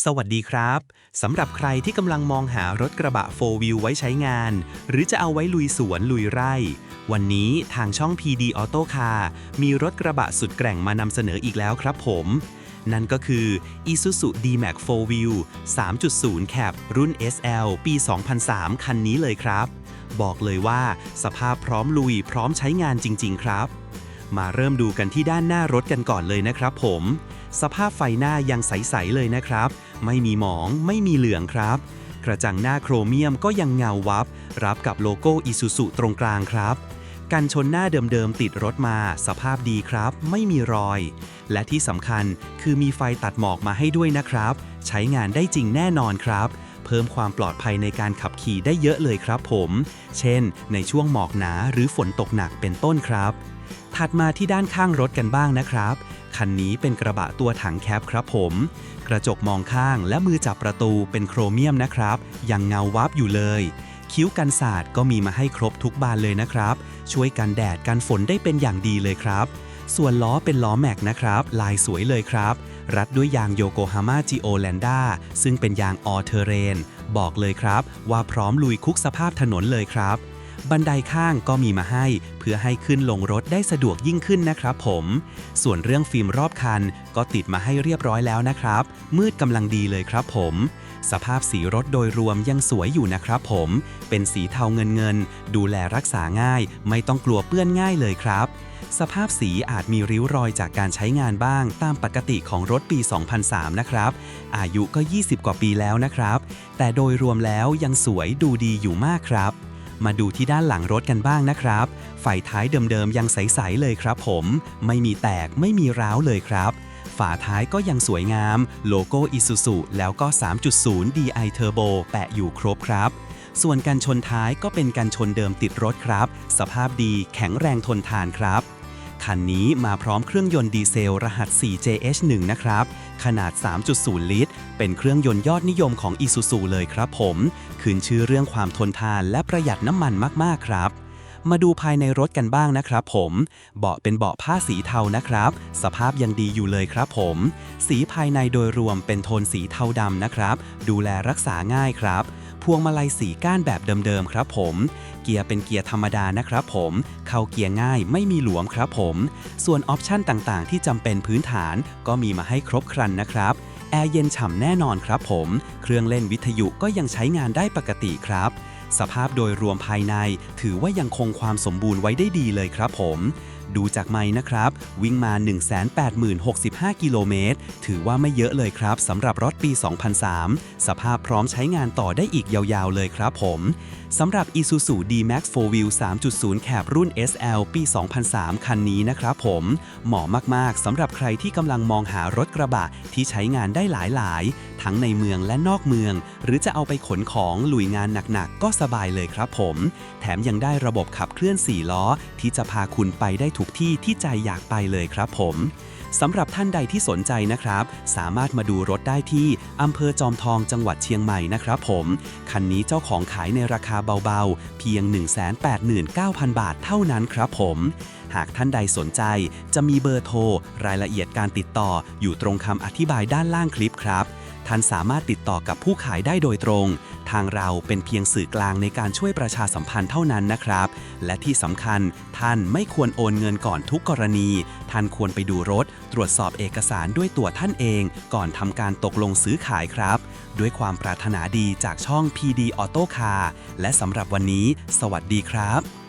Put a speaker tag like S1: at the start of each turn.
S1: สวัสดีครับ สำหรับใครที่กำลังมองหารถกระบะ4 Wheel ไว้ใช้งาน หรือจะเอาไว้ลุยสวนลุยไร่ วันนี้ทางช่อง PD Auto Car มีรถกระบะสุดแกร่งมานำเสนออีกแล้วครับผม นั่นก็คือ Isuzu D-Max 4 Wheel 3.0 Cab รุ่น SL ปี 2003 คันนี้เลยครับ บอกเลยว่าสภาพพร้อมลุยพร้อมใช้งานจริง ๆ ครับ มาเริ่มดูกันที่ด้านหน้ารถกันก่อนเลยนะครับผม สภาพไฟหน้ายังใส ๆ เลยนะครับ ไม่มีหมองไม่มีเหลืองครับ กระจังหน้าโครเมียมก็ยังเงาวับ รับกับโลโก้อิซูซุตรงกลางครับกันชนหน้าเดิมๆติดรถมา สภาพดีครับ ไม่มีรอย และที่สำคัญคือมีไฟตัดหมอกมาให้ด้วยนะครับ ใช้งานได้จริงแน่นอนครับ เพิ่มความปลอดภัยในการขับขี่ได้เยอะเลยครับผม เช่น ในช่วงหมอกหนาหรือฝนตกหนักเป็นต้นครับ ถัดมาที่ด้านข้างรถกันบ้างนะครับ คันนี้เป็นกระบะตัวถังแคปครับผม กระจกมองข้างและมือจับประตูเป็นโครเมียมนะครับ ยังเงาวับอยู่เลย คิ้วกันสาดก็มีมาให้ครบทุกบานเลยนะครับ ช่วยกันแดดกันฝนได้เป็นอย่างดีเลยครับ ส่วนล้อเป็นล้อแม็กนะครับ ลายสวยเลยครับ รัดด้วยยางโยโกฮาม่าจิโอแลนด้าซึ่งเป็นยางออเทเรน บอกเลยครับ ว่าพร้อมลุยคุกสภาพถนนเลยครับ บันไดข้างก็มีมาให้ เพื่อให้ขึ้นลงรถได้สะดวกยิ่งขึ้นนะครับผม ส่วนเรื่องฟิล์มรอบคันก็ติดมาให้เรียบร้อยแล้วนะครับ มืดกำลังดีเลยครับผม สภาพสีรถโดยรวมยังสวยอยู่นะครับผม เป็นสีเทาเงินเงิน ดูแลรักษาง่าย ไม่ต้องกลัวเปื้อนง่ายเลยครับสภาพสีอาจมีริ้วรอยจากการใช้งานบ้าง ตามปกติของรถปี 2003 นะครับ อายุก็ 20 กว่าปีแล้วนะครับ แต่โดยรวมแล้วยังสวยดูดีอยู่มากครับ มาดูที่ด้านหลังรถกันบ้างนะครับไฟท้ายเดิมๆยังใสๆเลยครับผม ไม่มีแตกไม่มีร้าวเลยครับ ฝาท้ายก็ยังสวยงาม โลโก้ Isuzu แล้วก็ 3.0 DI Turbo แปะอยู่ครบครับส่วนการชนท้ายก็เป็นการชนเดิมติดรถครับ สภาพดีแข็งแรงทนทานครับ คันนี้มาพร้อมเครื่องยนต์ดีเซลรหัส 4JH1 นะครับ ขนาด 3.0 ลิตร เป็นเครื่องยนต์ยอดนิยมของ Isuzu เลยครับผม ขึ้นชื่อเรื่องความทนทานและประหยัดน้ำมันมาก ๆ ครับมาดูภายในรถกันบ้างนะครับผม เบาะเป็นเบาะผ้าสีเทานะครับ สภาพยังดีอยู่เลยครับผม สีภายในโดยรวมเป็นโทนสีเทาดำนะครับ ดูแลรักษาง่ายครับ พวงมาลัยสีก้านแบบเดิมๆครับผม เกียร์เป็นเกียร์ธรรมดานะครับผม เข้าเกียร์ง่ายไม่มีหลวมครับผม ส่วนออปชั่นต่างๆ ที่จำเป็นพื้นฐานก็มีมาให้ครบครันนะครับแอร์เย็นฉ่ำแน่นอนครับผม เครื่องเล่นวิทยุก็ยังใช้งานได้ปกติครับ สภาพโดยรวมภายในถือว่ายังคงความสมบูรณ์ไว้ได้ดีเลยครับผม ดูจากไม้นะครับ วิ่งมา 180,065 กิโลเมตร ถือว่าไม่เยอะเลยครับสำหรับรถปี 2003 สภาพพร้อมใช้งานต่อได้อีกยาวๆเลยครับผมสำหรับ Isuzu D-Max 4 Wheel 3.0 Cab รุ่น SL ปี 2003 คันนี้นะครับผม เหมาะมากๆสำหรับใครที่กำลังมองหารถกระบะที่ใช้งานได้หลายๆ ทั้งในเมืองและนอกเมือง หรือจะเอาไปขนของลุยงานหนักๆ ก็สบายเลยครับผม แถมยังได้ระบบขับเคลื่อน 4 ล้อ ที่จะพาคุณไปได้ทุกที่ที่ใจอยากไปเลยครับผมสำหรับท่านใดที่สนใจนะครับ สามารถมาดูรถได้ที่อำเภอจอมทองจังหวัดเชียงใหม่นะครับผม คันนี้เจ้าของขายในราคาเบาๆ เพียง 189,000 บาทเท่านั้นครับผม หากท่านใดสนใจจะมีเบอร์โทร รายละเอียดการติดต่ออยู่ตรงคำอธิบายด้านล่างคลิปครับ ท่านสามารถติดต่อกับผู้ขายได้โดยตรง ทางเราเป็นเพียงสื่อกลางในการช่วยประชาสัมพันธ์เท่านั้นนะครับ และที่สำคัญท่านไม่ควรโอนเงินก่อนทุกกรณี ท่านควรไปดูรถ ตรวจสอบเอกสารด้วยตัวท่านเอง ก่อนทำการตกลงซื้อขายครับ ด้วยความปรารถนาดีจากช่อง PD Auto Car และสำหรับวันนี้ สวัสดีครับ